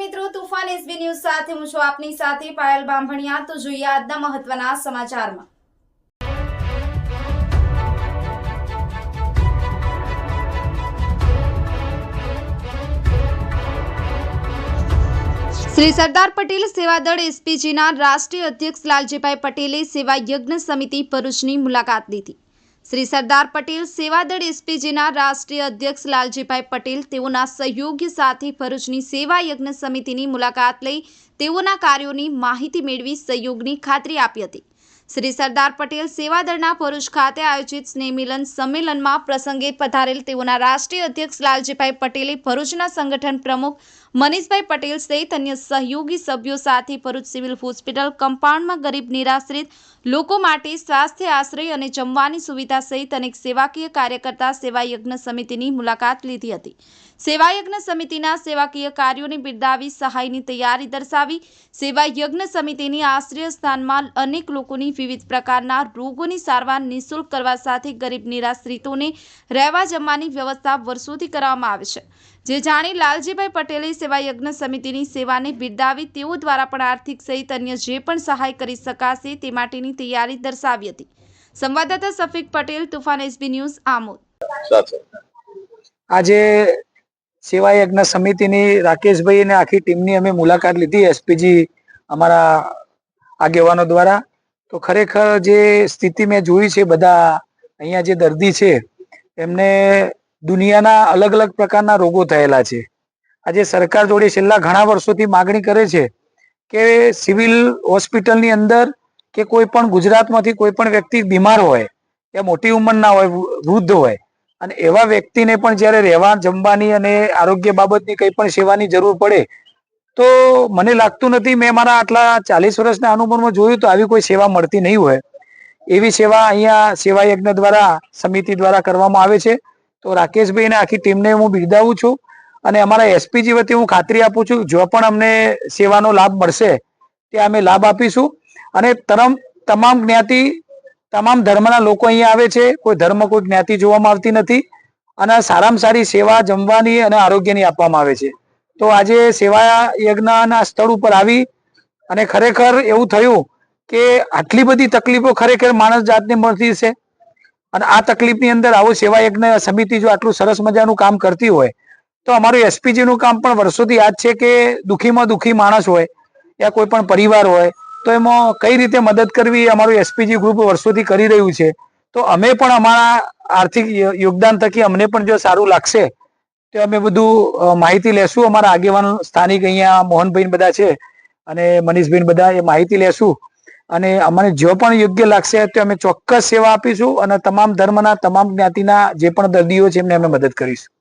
મિત્રો, તુફાન SB news સાથે હું છું આપની સાથે પાયલ બાંભણિયા. તો જોઈએ આજના મહત્વના સમાચારમાં. શ્રી સરદાર પટેલ સેવાદળ એસપીજીના રાષ્ટ્રીય અધ્યક્ષ લાલજીભાઈ પટેલે સેવા યજ્ઞ સમિતિ ભરૂચની મુલાકાત લીધી. શ્રી સરદાર પટેલ સેવાદળ એસપીજીના રાષ્ટ્રીય અધ્યક્ષ લાલજીભાઈ પટેલ તેઓના સહયોગી સાથે ભરૂચની સેવા યજ્ઞ સમિતિની મુલાકાત લઈ તેઓના કાર્યોની માહિતી મેળવી સહયોગની ખાતરી આપી હતી. શ્રી સરદાર પટેલ સેવાદળના ભરૂચ ખાતે આયોજિત સ્નેહમિલન સંમેલનમાં પ્રસંગે પધારેલ તેઓના રાષ્ટ્રીય અધ્યક્ષ લાલજીભાઈ પટેલે ભરૂચના સંગઠન પ્રમુખ મનીષભાઈ પટેલ સહિત અન્ય સહયોગી સભ્યો સાથે ભરૂચ સિવિલ હોસ્પિટલ કમ્પાઉન્ડમાં ગરીબ નિરાશ્રિત લોકો માટે સ્વાસ્થ્ય આશ્રય અને જમવાની સુવિધા સહિત અનેક સેવાકીય કાર્યકર્તા સેવા યજ્ઞ સમિતિની મુલાકાત લીધી હતી. સેવાયજ્ઞ સમિતિના સેવાકીય કાર્યોને બિરદાવી સહાયની તૈયારી દર્શાવી સેવા યજ્ઞ સમિતિની આશ્રય સ્થાનમાં અનેક લોકોની વિવિધ પ્રકારના રોગોની સારવાર નિઃશુલ્ક કરવા સાથે ગરીબ નિરાશ્રિતોને રહેવા જમવાની વ્યવસ્થા વર્ષોથી કરવામાં આવે છે. જે જાણી લાલજીભાઈ પટેલે સેવા યજ્ઞ સમિતિની સેવાને બિરદાવી તેઓ દ્વારા પણ આર્થિક સહિત અન્ય જે પણ સહાય કરી શકાશે તે માટેની તૈયારી દર્શાવી હતી. સંવાદદાતા સફીક પટેલ તુફાન એસબી ન્યૂઝ આમોદ. આજે સેવા યજ્ઞ સમિતિની રાકેશભાઈ અને આખી ટીમની અમે મુલાકાત લીધી એસપીજી અમારા આગેવાનો દ્વારા. તો ખરેખર જે સ્થિતિ મેં જોઈ છે બધા, અહીંયા જે દર્દી છે એમને દુનિયાના અલગ અલગ પ્રકારના રોગો થયેલા છે. આજે સરકાર જોડે છેલ્લા ઘણા વર્ષોથી માગણી કરે છે કે સિવિલ હોસ્પિટલની અંદર કે કોઈ પણ ગુજરાતમાંથી કોઈ પણ વ્યક્તિ બીમાર હોય, કે મોટી ઉંમરના હોય, વૃદ્ધ હોય, અને એવા વ્યક્તિને પણ જ્યારે રહેવા, જમવાની અને આરોગ્ય બાબતની કંઈ પણ સેવાની જરૂર પડે તો મને લાગતું નથી મેં મારા આટલા ચાલીસ વર્ષના અનુભવમાં જોયું તો આવી કોઈ સેવા મળતી નહીં હોય. એવી સેવા અહીંયા સેવા યજ્ઞ દ્વારા, સમિતિ દ્વારા કરવામાં આવે છે. તો રાકેશભાઈને આખી ટીમને હું બિરદાવું છું અને અમારા એસપીજી વતી હું ખાતરી આપું છું, જો પણ અમને સેવાનો લાભ મળશે તે અમે લાભ આપીશું. અને તરમ, તમામ જ્ઞાતિ, તમામ ધર્મના લોકો અહીંયા આવે છે. કોઈ ધર્મ, કોઈ જ્ઞાતિ જોવામાં આવતી નથી. અને સારામાં સારી સેવા જમવાની અને આરોગ્યની આપવામાં આવે છે. તો આજે સેવા યજ્ઞના સ્થળ ઉપર આવી અને ખરેખર એવું થયું કે આટલી બધી તકલીફો ખરેખર માણસ જાતને મળતી છે અને આ તકલીફની અંદર આવું સેવા યજ્ઞ સમિતિ જો આટલું સરસ મજાનું કામ કરતી હોય, તો અમારું એસપીજીનું કામ પણ વર્ષોથી યાદ છે કે દુખીમાં દુઃખી માણસ હોય યા કોઈ પણ પરિવાર હોય, તો એમાં કઈ રીતે મદદ કરવી અમારું એસપીજી ગ્રુપ વર્ષોથી કરી રહ્યું છે. તો અમે પણ અમારા આર્થિક યોગદાન થકી અમને પણ જો સારું લાગશે તો અમે બધું માહિતી લેશું. અમારા આગેવાન સ્થાનિક અહીંયા મોહનભાઈ બધા છે અને મનીષભાઈ બધા એ માહિતી લેશું. અને અમને જો પણ યોગ્ય લાગશે તો અમે ચોક્કસ સેવા આપીશું અને તમામ ધર્મના, તમામ જ્ઞાતિના જે પણ દર્દીઓ છે એમને અમે મદદ કરીશું.